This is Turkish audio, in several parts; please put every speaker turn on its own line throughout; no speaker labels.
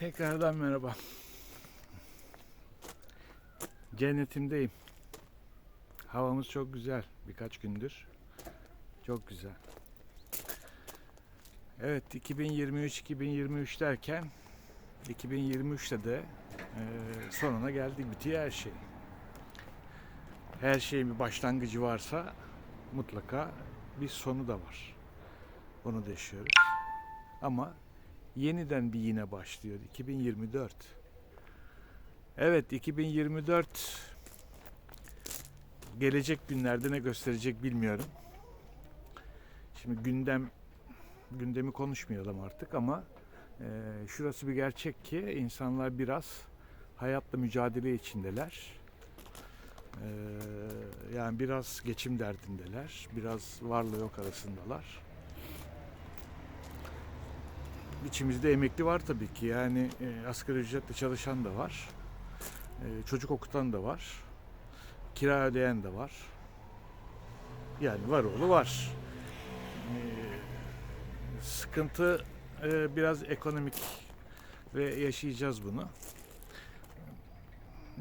Tekrardan merhaba. Cennetimdeyim. Havamız çok güzel birkaç gündür. Çok güzel. Evet 2023-2023 derken 2023'te de e, sonuna geldik. Bitiyor her şey. Her şeyin bir başlangıcı varsa mutlaka bir sonu da var. Onu da yaşıyoruz. Ama yeniden bir yine başlıyor. 2024. Evet 2024 gelecek günlerde ne gösterecek bilmiyorum. Şimdi gündem gündemi konuşmayalım artık ama e, şurası bir gerçek ki insanlar biraz hayatla mücadele içindeler. E, yani biraz geçim derdindeler. Biraz varlığı yok arasındalar. İçimizde emekli var tabii ki. Yani e, asgari ücretle çalışan da var. E, çocuk okutan da var. Kira ödeyen de var. Yani var oğlu var. E, sıkıntı e, biraz ekonomik ve yaşayacağız bunu.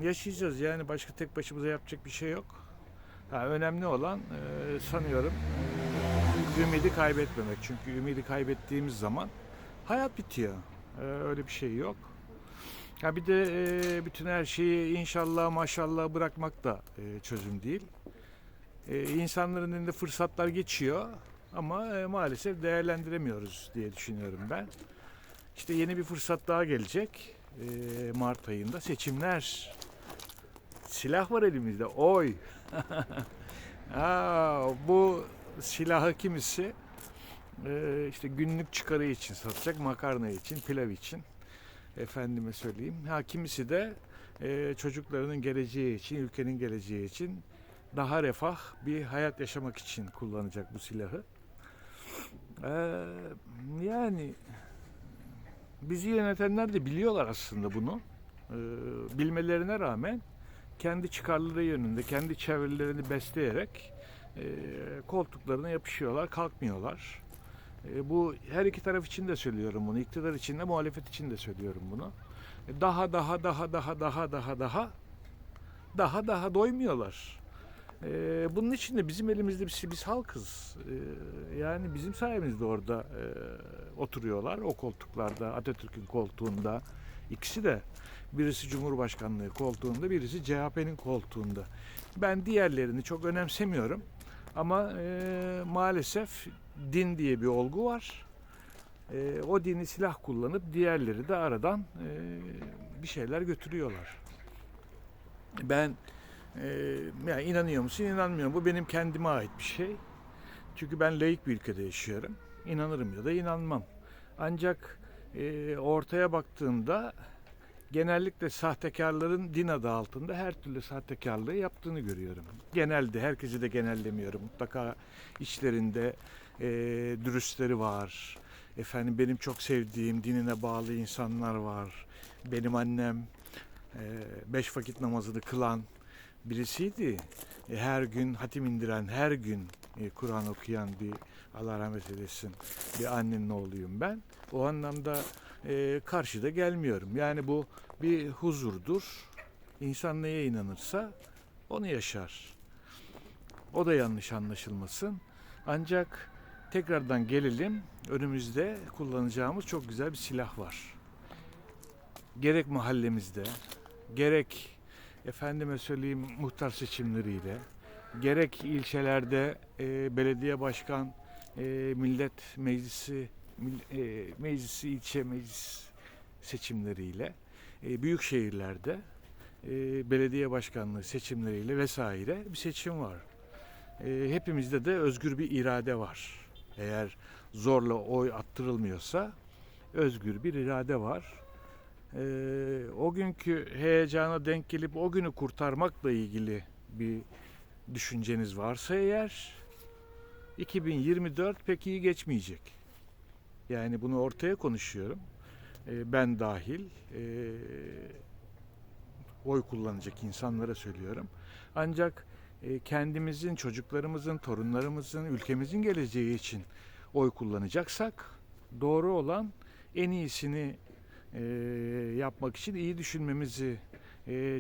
Yaşayacağız yani başka tek başımıza yapacak bir şey yok. Ha, önemli olan e, sanıyorum ümidi kaybetmemek. Çünkü ümidi kaybettiğimiz zaman hayat bitiyor. Ee, öyle bir şey yok. Ha bir de e, bütün her şeyi inşallah maşallah bırakmak da e, çözüm değil. E, insanların elinde fırsatlar geçiyor ama e, maalesef değerlendiremiyoruz diye düşünüyorum ben. İşte yeni bir fırsat daha gelecek e, Mart ayında seçimler. Silah var elimizde. Oy. Aa, bu silahı kimisi ee, işte günlük çıkarı için satacak, makarna için, pilav için. Efendime söyleyeyim. Ha kimisi de e, çocuklarının geleceği için, ülkenin geleceği için daha refah bir hayat yaşamak için kullanacak bu silahı. Ee, yani bizi yönetenler de biliyorlar aslında bunu. Ee, bilmelerine rağmen kendi çıkarları yönünde, kendi çevrelerini besleyerek e, koltuklarına yapışıyorlar, kalkmıyorlar. E, bu her iki taraf için de söylüyorum bunu. İktidar için de muhalefet için de söylüyorum bunu. E, daha daha daha daha daha daha daha daha daha doymuyorlar. E, bunun için de bizim elimizde biz, biz halkız. Yani bizim sayemizde orada oturuyorlar o koltuklarda Atatürk'ün koltuğunda. İkisi de birisi Cumhurbaşkanlığı koltuğunda, birisi CHP'nin koltuğunda. Ben diğerlerini çok önemsemiyorum. Ama e, maalesef din diye bir olgu var. E, o dini silah kullanıp diğerleri de aradan e, bir şeyler götürüyorlar. Ben e, yani inanıyor musun inanmıyorum. Bu benim kendime ait bir şey. Çünkü ben laik bir ülkede yaşıyorum. İnanırım ya da inanmam. Ancak e, ortaya baktığımda genellikle sahtekarların din adı altında her türlü sahtekarlığı yaptığını görüyorum. Genelde, herkesi de genellemiyorum. Mutlaka içlerinde e, dürüstleri var. Efendim benim çok sevdiğim, dinine bağlı insanlar var. Benim annem e, beş vakit namazını kılan birisiydi. E, her gün hatim indiren, her gün Kur'an okuyan bir Allah rahmet eylesin bir annenin oğluyum ben. O anlamda e, karşıda gelmiyorum. Yani bu bir huzurdur. İnsan neye inanırsa onu yaşar. O da yanlış anlaşılmasın. Ancak tekrardan gelelim. Önümüzde kullanacağımız çok güzel bir silah var. Gerek mahallemizde, gerek efendime söyleyeyim muhtar seçimleriyle, gerek ilçelerde e, belediye başkan, e, millet meclisi, mil- e, meclisi, ilçe meclis seçimleriyle, e, büyük şehirlerde e, belediye başkanlığı seçimleriyle vesaire bir seçim var. E, hepimizde de özgür bir irade var. Eğer zorla oy attırılmıyorsa özgür bir irade var. E, o günkü heyecana denk gelip o günü kurtarmakla ilgili bir düşünceniz varsa eğer 2024 pek iyi geçmeyecek. Yani bunu ortaya konuşuyorum. E, ben dahil e, oy kullanacak insanlara söylüyorum. Ancak e, kendimizin, çocuklarımızın, torunlarımızın, ülkemizin geleceği için oy kullanacaksak doğru olan en iyisini yapmak için iyi düşünmemizi,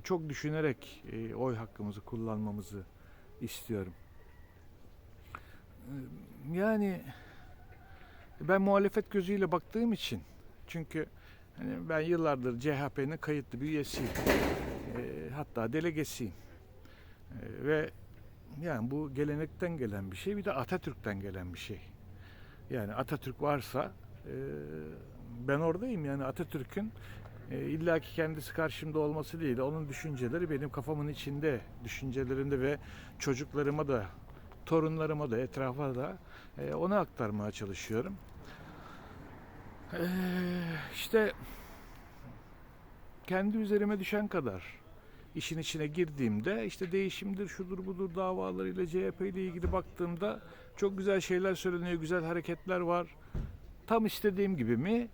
çok düşünerek oy hakkımızı kullanmamızı istiyorum. E, Yani ben muhalefet gözüyle baktığım için çünkü hani ben yıllardır CHP'nin kayıtlı bir üyesiyim. E, hatta delegesiyim. E, ve yani bu gelenekten gelen bir şey bir de Atatürk'ten gelen bir şey. Yani Atatürk varsa e, ben oradayım yani Atatürk'ün e, illaki kendisi karşımda olması değil. Onun düşünceleri benim kafamın içinde, düşüncelerinde ve çocuklarıma da, torunlarıma da, etrafa da e, onu aktarmaya çalışıyorum. E, işte kendi üzerime düşen kadar işin içine girdiğimde işte değişimdir, şudur budur davalarıyla CHP ile ilgili baktığımda çok güzel şeyler söyleniyor, güzel hareketler var. Tam istediğim gibi mi?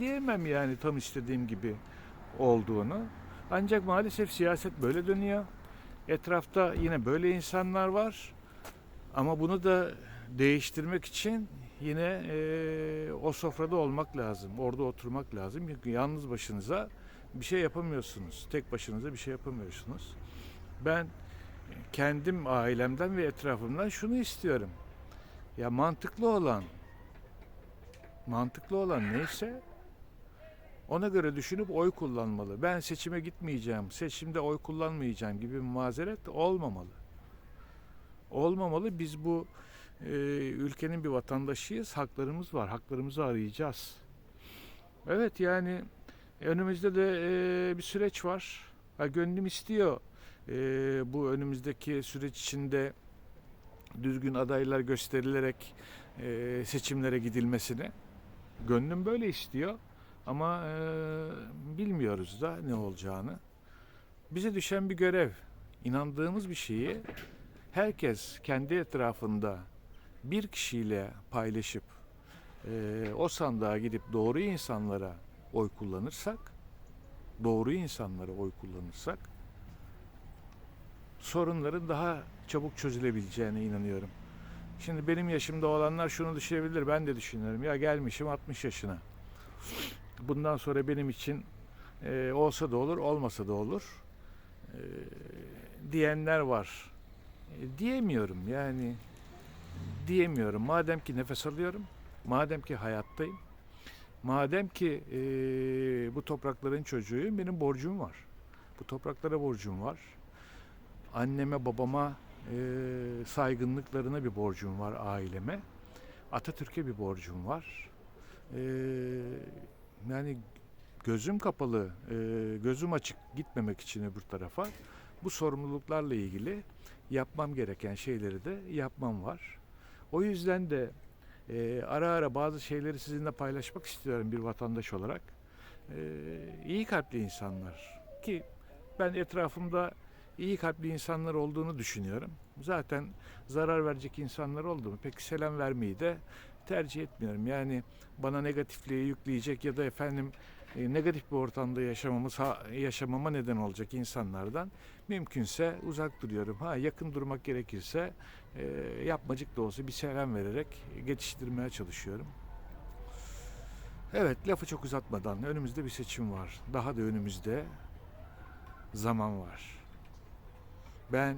Diyemem yani tam istediğim gibi olduğunu. Ancak maalesef siyaset böyle dönüyor. Etrafta yine böyle insanlar var. Ama bunu da değiştirmek için yine eee, o sofrada olmak lazım. Orada oturmak lazım. Çünkü yalnız başınıza bir şey yapamıyorsunuz. Tek başınıza bir şey yapamıyorsunuz. Ben kendim ailemden ve etrafımdan şunu istiyorum. Ya mantıklı olan mantıklı olan neyse ona göre düşünüp oy kullanmalı. Ben seçime gitmeyeceğim, seçimde oy kullanmayacağım gibi bir mazeret olmamalı. Olmamalı. Biz bu e, ülkenin bir vatandaşıyız. Haklarımız var. Haklarımızı arayacağız. Evet yani önümüzde de e, bir süreç var. Ha, gönlüm istiyor e, bu önümüzdeki süreç içinde düzgün adaylar gösterilerek e, seçimlere gidilmesini. Gönlüm böyle istiyor ama e, bilmiyoruz da ne olacağını. Bize düşen bir görev, inandığımız bir şeyi herkes kendi etrafında bir kişiyle paylaşıp e, o sandığa gidip doğru insanlara oy kullanırsak, doğru insanlara oy kullanırsak sorunların daha çabuk çözülebileceğine inanıyorum. Şimdi benim yaşımda olanlar şunu düşünebilir, ben de düşünüyorum. Ya gelmişim 60 yaşına. Bundan sonra benim için e, olsa da olur, olmasa da olur e, diyenler var. E, diyemiyorum yani diyemiyorum. Madem ki nefes alıyorum, madem ki hayattayım, madem ki e, bu toprakların çocuğuyum, benim borcum var. Bu topraklara borcum var. Anneme, babama e, saygınlıklarına bir borcum var aileme. Atatürk'e bir borcum var. E, yani gözüm kapalı, e, gözüm açık gitmemek için öbür tarafa bu sorumluluklarla ilgili yapmam gereken şeyleri de yapmam var. O yüzden de e, ara ara bazı şeyleri sizinle paylaşmak istiyorum bir vatandaş olarak. E, iyi kalpli insanlar ki ben etrafımda iyi kalpli insanlar olduğunu düşünüyorum. Zaten zarar verecek insanlar oldu mu pek selam vermeyi de tercih etmiyorum. Yani bana negatifliği yükleyecek ya da efendim e, negatif bir ortamda yaşamamı sa- yaşamama neden olacak insanlardan mümkünse uzak duruyorum. Ha yakın durmak gerekirse e, yapmacık da olsa bir selam vererek geçiştirmeye çalışıyorum. Evet lafı çok uzatmadan önümüzde bir seçim var. Daha da önümüzde zaman var. Ben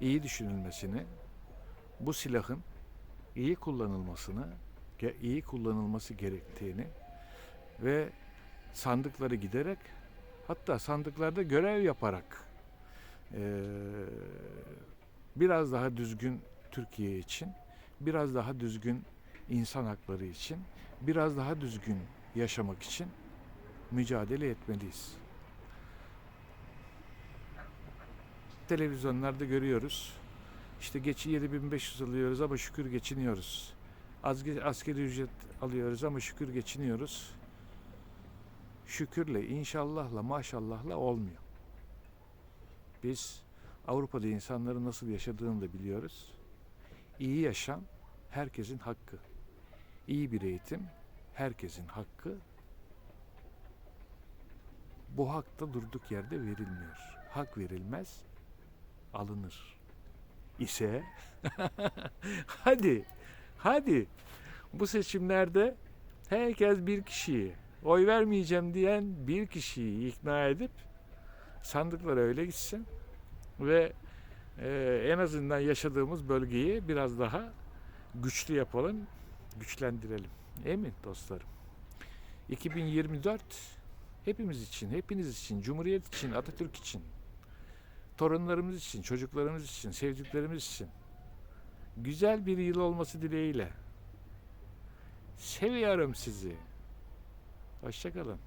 iyi düşünülmesini, bu silahın iyi kullanılmasını, iyi kullanılması gerektiğini ve sandıkları giderek hatta sandıklarda görev yaparak biraz daha düzgün Türkiye için, biraz daha düzgün insan hakları için, biraz daha düzgün yaşamak için mücadele etmeliyiz. Televizyonlarda görüyoruz. İşte geçi 7500 alıyoruz ama şükür geçiniyoruz. Azge- Askeri ücret alıyoruz ama şükür geçiniyoruz. Şükürle, inşallahla, maşallahla olmuyor. Biz Avrupa'da insanların nasıl yaşadığını da biliyoruz. İyi yaşam herkesin hakkı. İyi bir eğitim herkesin hakkı. Bu hak da durduk yerde verilmiyor. Hak verilmez, alınır. İse hadi, hadi bu seçimlerde herkes bir kişiyi oy vermeyeceğim diyen bir kişiyi ikna edip sandıklara öyle gitsin ve e, en azından yaşadığımız bölgeyi biraz daha güçlü yapalım, güçlendirelim. Emin dostlarım. 2024 hepimiz için, hepiniz için, Cumhuriyet için, Atatürk için, torunlarımız için, çocuklarımız için, sevdiklerimiz için güzel bir yıl olması dileğiyle. Seviyorum sizi. Hoşçakalın.